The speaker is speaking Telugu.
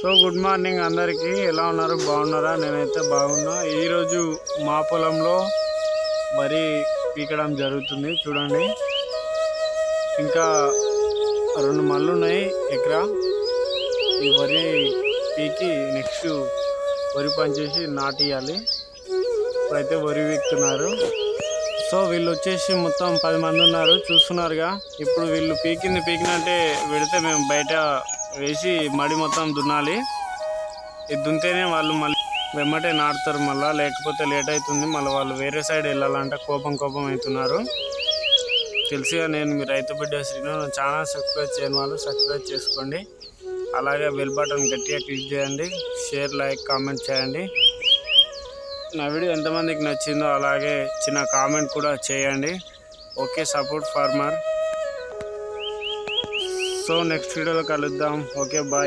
సో గుడ్ మార్నింగ్ అందరికీ. ఎలా ఉన్నారు? బాగున్నారా? నేనైతే బాగున్నా. ఈరోజు మా పొలంలో వరి పీకడం జరుగుతుంది. చూడండి. ఇంకా రెండు మళ్ళు ఉన్నాయి ఎకరా. ఈ వరి పీకి నెక్స్ట్ వరి పనిచేసి నాటియాలి. ఇప్పుడైతే వరి వీక్తున్నారు సో వీళ్ళు వచ్చేసి మొత్తం పది మంది ఉన్నారు. చూస్తున్నారుగా. ఇప్పుడు వీళ్ళు పీకింది పీకినంటే పెడితే మేము బయట వేసి మడి మొత్తం దున్నాలి. ఇది దున్నితేనే వాళ్ళు మళ్ళీ వెమ్మటే నాటుతారు మళ్ళీ. లేకపోతే లేట్ అవుతుంది. మళ్ళీ వాళ్ళు వేరే సైడ్ వెళ్ళాలంటే కోపం కోపం అవుతున్నారు. తెలిసిగా నేను మీ రైతు బిడ్డ శ్రీను. చాలా సబ్స్క్రైబ్ చేయని వాళ్ళు సబ్స్క్రైబ్ చేసుకోండి. అలాగే బెల్ బటన్ గట్టిగా క్లిక్ చేయండి. షేర్ లైక్ కామెంట్ చేయండి. నా వీడియో ఎంతమందికి నచ్చిందో అలాగే చిన్న కామెంట్ కూడా చేయండి. Okay support farmer. So next వీడియోలో కలుద్దాం. Okay bye